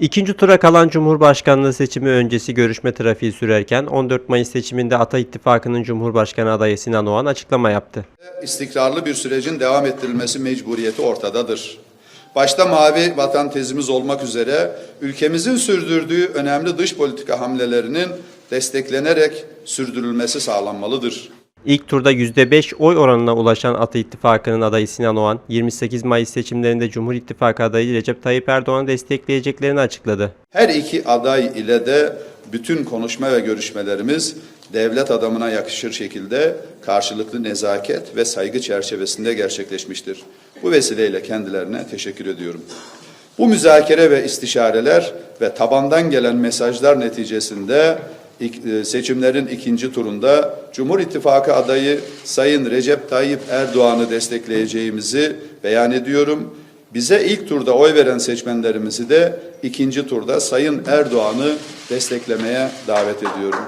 İkinci tura kalan Cumhurbaşkanlığı seçimi öncesi görüşme trafiği sürerken 14 Mayıs seçiminde Ata İttifakı'nın Cumhurbaşkanı adayı Sinan Oğan açıklama yaptı. istikrarlı bir sürecin devam ettirilmesi mecburiyeti ortadadır. Başta mavi vatan tezimiz olmak üzere ülkemizin sürdürdüğü önemli dış politika hamlelerinin desteklenerek sürdürülmesi sağlanmalıdır. İlk turda %5 oy oranına ulaşan Ata İttifakı'nın adayı Sinan Oğan, 28 Mayıs seçimlerinde Cumhur İttifakı adayı Recep Tayyip Erdoğan'ı destekleyeceklerini açıkladı. Her iki aday ile de bütün konuşma ve görüşmelerimiz devlet adamına yakışır şekilde karşılıklı nezaket ve saygı çerçevesinde gerçekleşmiştir. Bu vesileyle kendilerine teşekkür ediyorum. Bu müzakere ve istişareler ve tabandan gelen mesajlar neticesinde seçimlerin ikinci turunda Cumhur İttifakı adayı Sayın Recep Tayyip Erdoğan'ı destekleyeceğimizi beyan ediyorum. Bize ilk turda oy veren seçmenlerimizi de ikinci turda Sayın Erdoğan'ı desteklemeye davet ediyorum.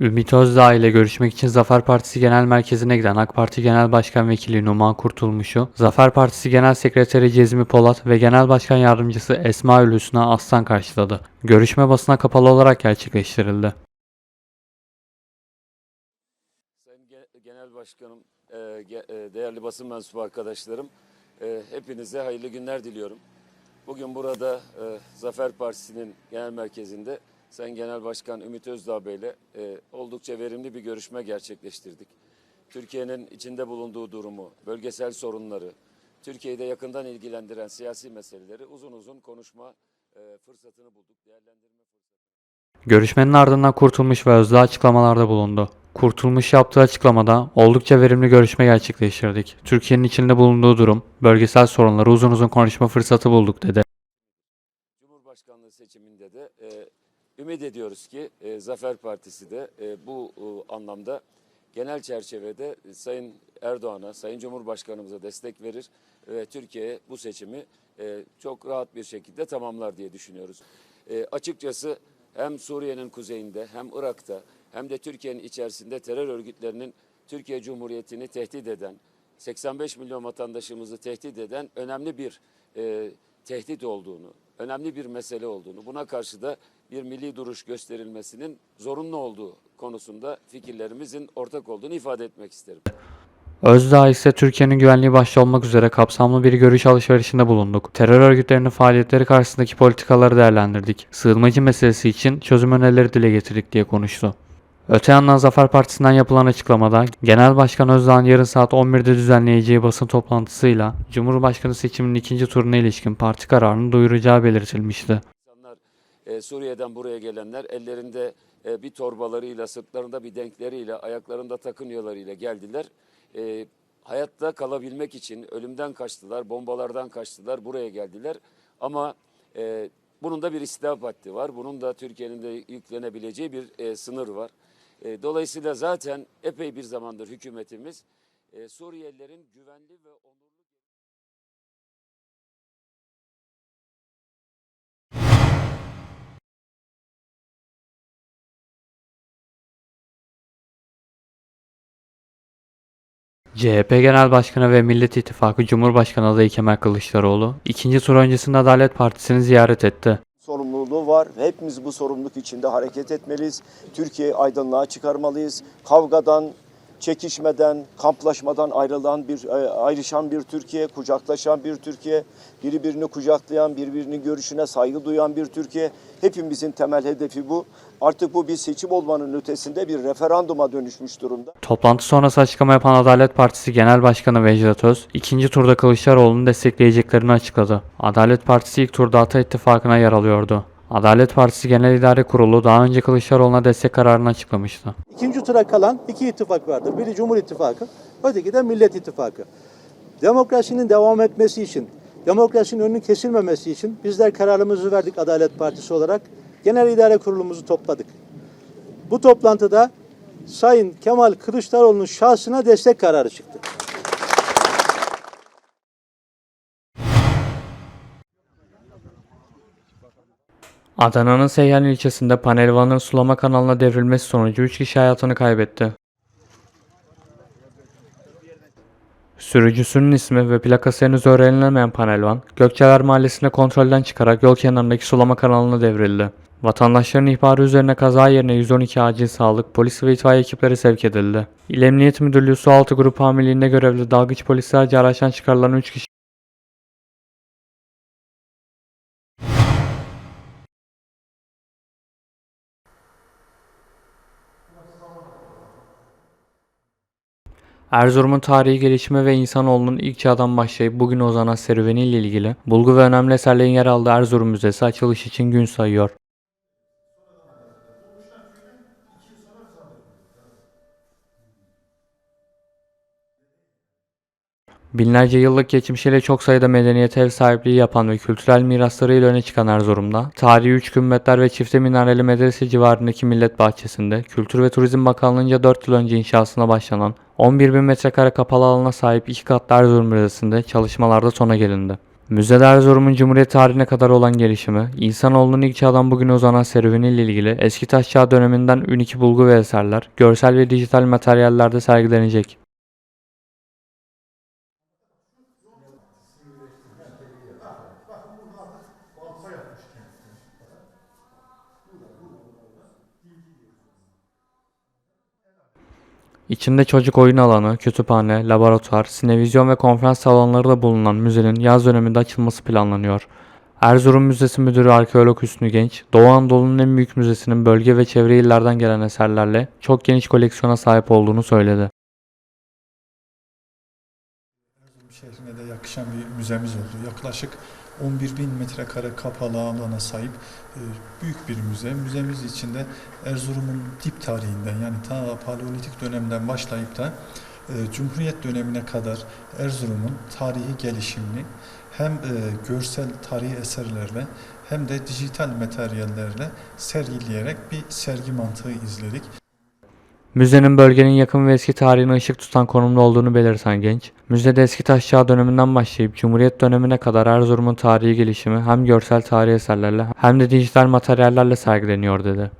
Ümit Özdağ ile görüşmek için Zafer Partisi Genel Merkezi'ne giden AK Parti Genel Başkan Vekili Numan Kurtulmuş'u, Zafer Partisi Genel Sekreteri Cezmi Polat ve Genel Başkan Yardımcısı Esma Hüsna Aslan karşıladı. Görüşme basına kapalı olarak gerçekleştirildi. Sayın Ge- Genel Başkanım, e, e, değerli basın mensubu arkadaşlarım, e, hepinize hayırlı günler diliyorum. Bugün burada Zafer Partisi'nin genel merkezinde Sayın Genel Başkan Ümit Özdağ Bey ile e, oldukça verimli bir görüşme gerçekleştirdik. Türkiye'nin içinde bulunduğu durumu, bölgesel sorunları, Türkiye'yi de yakından ilgilendiren siyasi meseleleri uzun uzun konuşma e, fırsatını bulduk, değerlendirme Görüşmenin ardından Kurtulmuş ve Özdağ açıklamalarda bulundu. Kurtulmuş yaptığı açıklamada oldukça verimli görüşme gerçekleştirdik. Türkiye'nin içinde bulunduğu durum, bölgesel sorunları uzun uzun konuşma fırsatı bulduk dedi. Cumhurbaşkanlığı seçiminde de e, ümit ediyoruz ki e, Zafer Partisi de e, bu e, anlamda genel çerçevede e, Sayın Erdoğan'a, Sayın Cumhurbaşkanımıza destek verir ve Türkiye bu seçimi e, çok rahat bir şekilde tamamlar diye düşünüyoruz. E, açıkçası hem Suriye'nin kuzeyinde hem Irak'ta hem de Türkiye'nin içerisinde terör örgütlerinin Türkiye Cumhuriyeti'ni tehdit eden, 85 milyon vatandaşımızı tehdit eden önemli bir e, tehdit olduğunu, önemli bir mesele olduğunu, buna karşı da bir milli duruş gösterilmesinin zorunlu olduğu konusunda fikirlerimizin ortak olduğunu ifade etmek isterim. Özdağ ise Türkiye'nin güvenliği başta olmak üzere kapsamlı bir görüş alışverişinde bulunduk. Terör örgütlerinin faaliyetleri karşısındaki politikaları değerlendirdik. Sığınmacı meselesi için çözüm önerileri dile getirdik diye konuştu. Öte yandan Zafer Partisi'nden yapılan açıklamada Genel Başkan Özdağ'ın yarın saat 11'de düzenleyeceği basın toplantısıyla Cumhurbaşkanı seçiminin ikinci turuna ilişkin parti kararını duyuracağı belirtilmişti. E, Suriye'den buraya gelenler ellerinde e, bir torbalarıyla, sırtlarında bir denkleriyle, ayaklarında takınyolarıyla geldiler. E, hayatta kalabilmek için ölümden kaçtılar, bombalardan kaçtılar, buraya geldiler. Ama e, bunun da bir istihap haddi var. Bunun da Türkiye'nin de yüklenebileceği bir sınır var. Dolayısıyla zaten epey bir zamandır hükümetimiz e, Suriyelilerin güvenli ve onurlu CHP Genel Başkanı ve Millet İttifakı Cumhurbaşkanı adayı Kemal Kılıçdaroğlu, ikinci tur öncesinde Adalet Partisi'ni ziyaret etti. sorumluluğu var. Hepimiz bu sorumluluk içinde hareket etmeliyiz. Türkiye'yi aydınlığa çıkarmalıyız. Kavgadan, çekişmeden, kamplaşmadan ayrılan bir e, ayrışan bir Türkiye, kucaklaşan bir Türkiye, birbirini kucaklayan, birbirinin görüşüne saygı duyan bir Türkiye. Hepimizin temel hedefi bu. Artık bu bir seçim olmanın ötesinde bir referanduma dönüşmüş durumda. Toplantı sonrası açıklama yapan Adalet Partisi Genel Başkanı Vecdet Öz, ikinci turda Kılıçdaroğlu'nu destekleyeceklerini açıkladı. Adalet Partisi ilk turda Ata İttifakı'na yer alıyordu. Adalet Partisi Genel İdare Kurulu daha önce Kılıçdaroğlu'na destek kararını açıklamıştı. İkinci tura kalan iki ittifak vardır. Biri Cumhur İttifakı, öteki de Millet İttifakı. Demokrasinin devam etmesi için, demokrasinin önünün kesilmemesi için bizler kararımızı verdik Adalet Partisi olarak. Genel İdare Kurulumuzu topladık. Bu toplantıda Sayın Kemal Kılıçdaroğlu'nun şahsına destek kararı çıktı. Adana'nın Seyhan ilçesinde panelvanın sulama kanalına devrilmesi sonucu 3 kişi hayatını kaybetti. Sürücüsünün ismi ve plakası henüz öğrenilemeyen panelvan, Gökçeler Mahallesi'nde kontrolden çıkarak yol kenarındaki sulama kanalına devrildi. Vatandaşların ihbarı üzerine kaza yerine 112 acil sağlık, polis ve itfaiye ekipleri sevk edildi. İl Emniyet Müdürlüğü Sualtı Grup amirliğinde görevli dalgıç polislerce araçtan çıkarılan 3 kişi Erzurum'un tarihi gelişimi ve insanoğlunun ilk çağdan başlayıp bugün uzanan serüveniyle ilgili bulgu ve önemli eserlerin yer aldığı Erzurum Müzesi açılış için gün sayıyor. Binlerce yıllık geçmişiyle çok sayıda medeniyete ev sahipliği yapan ve kültürel miraslarıyla öne çıkan Erzurum'da, tarihi üç kümbetler ve çifte minareli medrese civarındaki millet bahçesinde, Kültür ve Turizm Bakanlığı'nca 4 yıl önce inşasına başlanan 11 bin metrekare kapalı alana sahip iki katlı Erzurum Müzesi'nde çalışmalarda sona gelindi. Müzede Erzurum'un Cumhuriyet tarihine kadar olan gelişimi, insanoğlunun ilk çağdan bugüne uzanan serüveniyle ilgili eski taş çağ döneminden üniki bulgu ve eserler, görsel ve dijital materyallerde sergilenecek. İçinde çocuk oyun alanı, kütüphane, laboratuvar, sinevizyon ve konferans salonları da bulunan müzenin yaz döneminde açılması planlanıyor. Erzurum Müzesi Müdürü Arkeolog Hüsnü Genç, Doğu Anadolu'nun en büyük müzesinin bölge ve çevre illerden gelen eserlerle çok geniş koleksiyona sahip olduğunu söyledi. Erzurum şehrine de yakışan bir müzemiz oldu. Yaklaşık 11 bin metrekare kapalı alana sahip e, büyük bir müze. Müzemiz içinde Erzurum'un dip tarihinden yani ta Paleolitik dönemden başlayıp da e, Cumhuriyet dönemine kadar Erzurum'un tarihi gelişimini hem e, görsel tarihi eserlerle hem de dijital materyallerle sergileyerek bir sergi mantığı izledik. Müzenin bölgenin yakın ve eski tarihine ışık tutan konumda olduğunu belirten genç, müzede eski taş çağı döneminden başlayıp Cumhuriyet dönemine kadar Erzurum'un tarihi gelişimi hem görsel tarihi eserlerle hem de dijital materyallerle sergileniyor dedi.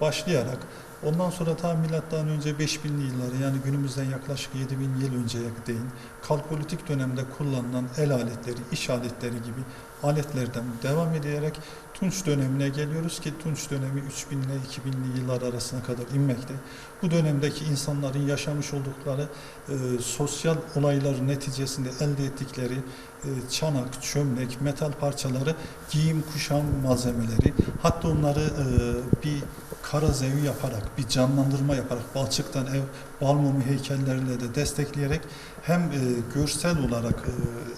başlayarak ondan sonra ta milattan önce 5000'li yılları yani günümüzden yaklaşık 7000 yıl önceye değin kalkolitik dönemde kullanılan el aletleri, iş aletleri gibi aletlerden devam ederek Tunç dönemine geliyoruz ki Tunç dönemi 3000 ile 2000'li yıllar arasına kadar inmekte. Bu dönemdeki insanların yaşamış oldukları e, sosyal olaylar neticesinde elde ettikleri e, çanak, çömlek, metal parçaları, giyim kuşam malzemeleri, hatta onları e, bir kara zevi yaparak, bir canlandırma yaparak, balçıktan ev, bal mumu heykellerle de destekleyerek hem e, görsel olarak e,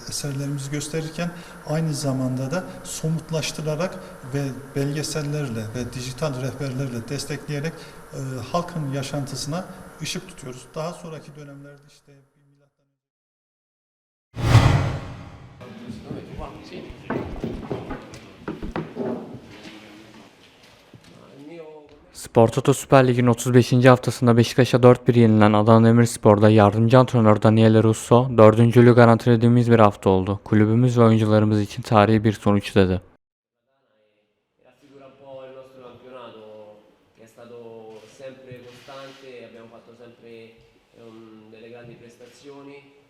eserlerimizi gösterirken aynı zamanda da somutlaştırarak ve belgesellerle ve dijital rehberlerle destekleyerek e, halkın yaşantısına ışık tutuyoruz. Daha sonraki dönemlerde işte Spor Toto Süper Lig'in 35. haftasında Beşiktaş'a 4-1 yenilen Adana Demirspor'da yardımcı antrenör Daniele Russo, dördüncülüğü garantilediğimiz bir hafta oldu. Kulübümüz ve oyuncularımız için tarihi bir sonuç dedi. Po' il nostro campionato che è stato sempre costante, abbiamo fatto sempre ehm, delle grandi prestazioni,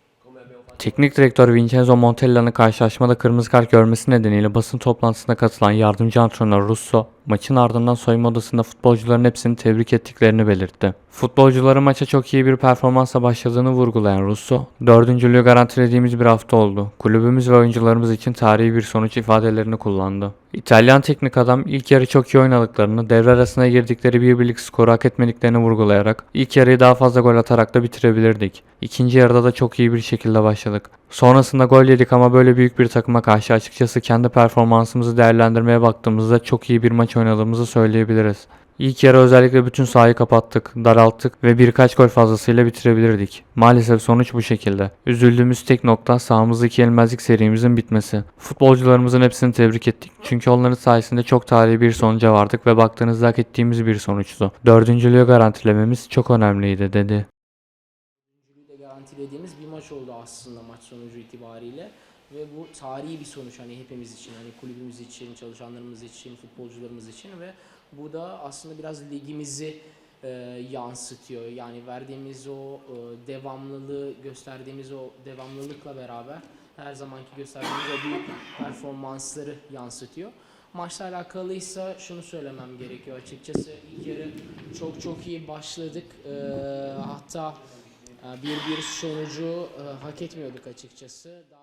Teknik direktör Vincenzo Montella'nın karşılaşmada kırmızı kart görmesi nedeniyle basın toplantısına katılan yardımcı antrenör Russo, maçın ardından soyunma odasında futbolcuların hepsini tebrik ettiklerini belirtti. Futbolcuların maça çok iyi bir performansla başladığını vurgulayan Russo, dördüncülüğü garantilediğimiz bir hafta oldu. Kulübümüz ve oyuncularımız için tarihi bir sonuç ifadelerini kullandı. İtalyan teknik adam ilk yarı çok iyi oynadıklarını, devre arasına girdikleri bir birlik skoru hak etmediklerini vurgulayarak ilk yarıyı daha fazla gol atarak da bitirebilirdik. İkinci yarıda da çok iyi bir şekilde başladık. Sonrasında gol yedik ama böyle büyük bir takıma karşı açıkçası kendi performansımızı değerlendirmeye baktığımızda çok iyi bir maç oynadığımızı söyleyebiliriz. İlk yarı özellikle bütün sahayı kapattık, daralttık ve birkaç gol fazlasıyla bitirebilirdik. Maalesef sonuç bu şekilde. Üzüldüğümüz tek nokta sahamızdaki yenilmezlik serimizin bitmesi. Futbolcularımızın hepsini tebrik ettik. Çünkü onların sayesinde çok tarihi bir sonuca vardık ve baktığınızda hak ettiğimiz bir sonuçtu. Dördüncülüğü garantilememiz çok önemliydi dedi. Üçüncülüğü de garantilediğimiz bir maç oldu aslında maç sonucu itibariyle. ve bu tarihi bir sonuç hani hepimiz için hani kulübümüz için, çalışanlarımız için, futbolcularımız için ve bu da aslında biraz ligimizi e, yansıtıyor. Yani verdiğimiz o e, devamlılığı, gösterdiğimiz o devamlılıkla beraber her zamanki gösterdiğimiz o büyük performansları yansıtıyor. Maçla alakalıysa şunu söylemem gerekiyor açıkçası. İlk yarı çok çok iyi başladık. E, hatta bir bir sonucu e, hak etmiyorduk açıkçası. Daha